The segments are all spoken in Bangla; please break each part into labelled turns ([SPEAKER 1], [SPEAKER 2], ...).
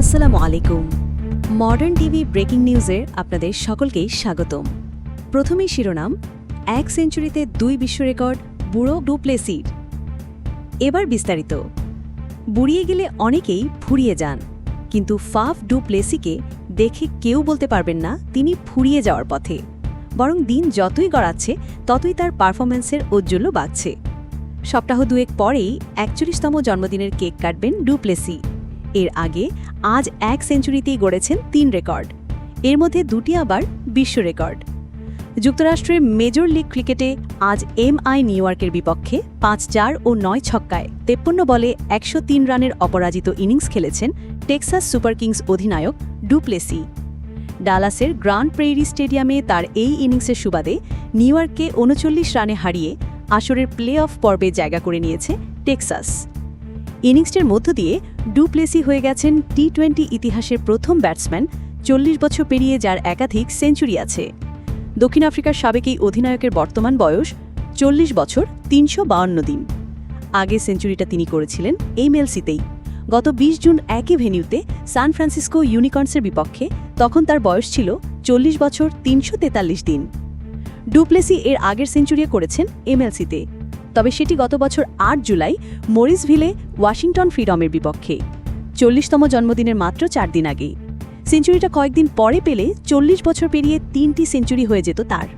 [SPEAKER 1] আসসালামু আলাইকুম। মডার্ন টিভি ব্রেকিং নিউজে আপনাদের সকলকেই স্বাগতম। প্রথমেই শিরোনাম, এক সেঞ্চুরিতে দুই বিশ্ব রেকর্ড, বুড়ো ডুপ্লেসির এবার বিস্তারিত। বুড়িয়ে গেলে অনেকেই ফুরিয়ে যান, কিন্তু ফাফ ডুপ্লেসিকে দেখে কেউ বলতে পারবেন না তিনি ফুরিয়ে যাওয়ার পথে। বরং দিন যতই গড়াচ্ছে, ততই তার পারফরম্যান্সের ঔজ্জ্বল্য বাড়ছে। সপ্তাহ দুয়েক পরেই একচল্লিশতম জন্মদিনের কেক কাটবেন ডুপ্লেসি এর আগে আজ এক সেঞ্চুরিতেই গড়েছেন তিন রেকর্ড। এর মধ্যে দুটি আবার বিশ্ব রেকর্ড। যুক্তরাষ্ট্রের মেজর লিগ ক্রিকেটে আজ এমআই নিউ ইয়র্কের বিপক্ষে পাঁচ চার ও নয় ছক্কায় তেপ্পন্ন বলে একশো তিন রানের অপরাজিত ইনিংস খেলেছেন টেক্সাস সুপার কিংস অধিনায়ক ডুপ্লেসি ডালাসের গ্রান্ড প্রেইরি স্টেডিয়ামে তার এই ইনিংসের সুবাদে নিউ ইয়র্ককে উনচল্লিশ রানে হারিয়ে আসরের প্লে অফ পর্বে জায়গা করে নিয়েছে টেক্সাস। ইনিংসটির মধ্য দিয়ে ডুপ্লেসি হয়ে গেছেন টি টোয়েন্টি ইতিহাসের প্রথম ব্যাটসম্যান, চল্লিশ বছর পেরিয়ে যার একাধিক সেঞ্চুরি আছে। দক্ষিণ আফ্রিকার সাবেক এই অধিনায়কের বর্তমান বয়স, চল্লিশ বছর, তিনশো দিন। আগে সেঞ্চুরিটা তিনি করেছিলেন এমএলসিতেই গত ২০ জুন একই ভেনিউতে সান ফ্রান্সিসকো ইউনিকর্নসের বিপক্ষে তখন তার বয়স ছিল চল্লিশ বছর, তিনশো তেতাল্লিশ দিন। ডুপ্লেসি এর আগের সেঞ্চুরি করেছেন এমএলসিতে তবে সেটি গত বছর আট জুলাই মরিসভিলে ওয়াশিংটন ফ্রিডমের বিপক্ষে। চল্লিশতম জন্মদিনের মাত্র চার দিন আগেই সেঞ্চুরিটা কয়েকদিন পরে পেলে চল্লিশ বছর পেরিয়ে তিনটি সেঞ্চুরি হয়ে যেত তার।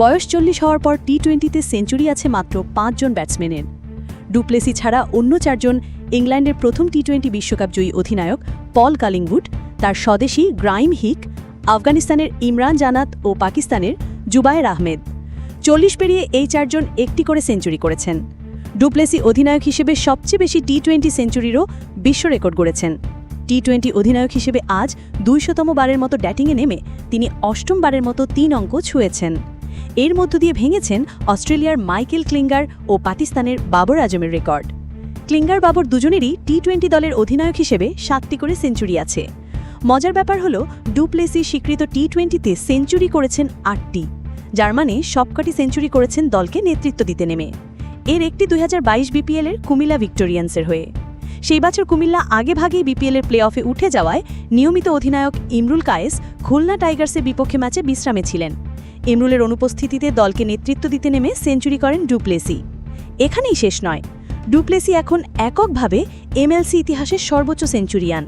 [SPEAKER 1] বয়স চল্লিশ হওয়ার পর টি টোয়েন্টিতে সেঞ্চুরি আছে মাত্র পাঁচজন ব্যাটসম্যানের। ডুপ্লেসি ছাড়া অন্য চারজন ইংল্যান্ডের প্রথম টি টোয়েন্টি বিশ্বকাপ জয়ী অধিনায়ক পল কালিংউড, তার স্বদেশী গ্রাইম হিক, আফগানিস্তানের ইমরান জানাত ও পাকিস্তানের জুবায়ের আহমেদ। চল্লিশ পেরিয়ে এই চারজন একটি করে সেঞ্চুরি করেছেন। ডুপ্লেসি অধিনায়ক হিসেবে সবচেয়ে বেশি টি টোয়েন্টি সেঞ্চুরিরও বিশ্ব রেকর্ড গড়েছেন। টি টোয়েন্টি অধিনায়ক হিসেবে আজ দুইশতম বারের মতো ব্যাটিংয়ে নেমে তিনি অষ্টম বারের মতো তিন অঙ্ক ছুঁয়েছেন। এর মধ্য দিয়ে ভেঙেছেন অস্ট্রেলিয়ার মাইকেল ক্লিঙ্গার ও পাকিস্তানের বাবর আজমের রেকর্ড। ক্লিঙ্গার বাবর দুজনেরই টি টোয়েন্টি দলের অধিনায়ক হিসেবে সাতটি করে সেঞ্চুরি আছে। মজার ব্যাপার হল, ডুপ্লেসি স্বীকৃত টি টোয়েন্টিতে সেঞ্চুরি করেছেন আটটি। যার মানে সবকটি সেঞ্চুরি করেছেন দলকে নেতৃত্ব দিতে নেমে। এর একটি দুই হাজার বাইশ বিপিএলের কুমিল্লা ভিক্টোরিয়ান্সের হয়ে। সেই বছর কুমিল্লা আগে ভাগেই বিপিএলের প্লে অফে উঠে যাওয়ায় নিয়মিত অধিনায়ক ইমরুল কায়েস খুলনা টাইগার্সের বিপক্ষে ম্যাচে বিশ্রামে ছিলেন। ইমরুলের অনুপস্থিতিতে দলকে নেতৃত্ব দিতে নেমে সেঞ্চুরি করেন ডুপ্লেসি। এখানেই শেষ নয়। ডুপ্লেসি এখন এককভাবে এমএলসি ইতিহাসের সর্বোচ্চ সেঞ্চুরিয়ান।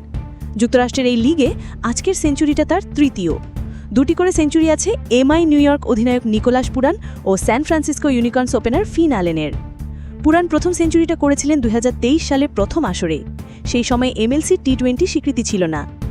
[SPEAKER 1] যুক্তরাষ্ট্রের এই লিগে আজকের সেঞ্চুরিটা তার তৃতীয়। দুটি করে সেঞ্চুরি আছে এমআই নিউ ইয়র্ক অধিনায়ক নিকোলাস পুরান ও স্যান ফ্রান্সিসকো ইউনিকর্নস ওপেনার ফিন আলেনের। পুরান প্রথম সেঞ্চুরিটা করেছিলেন দু সালে প্রথম আসরে। সেই সময় এমএলসি টি টোয়েন্টি স্বীকৃতি ছিল না।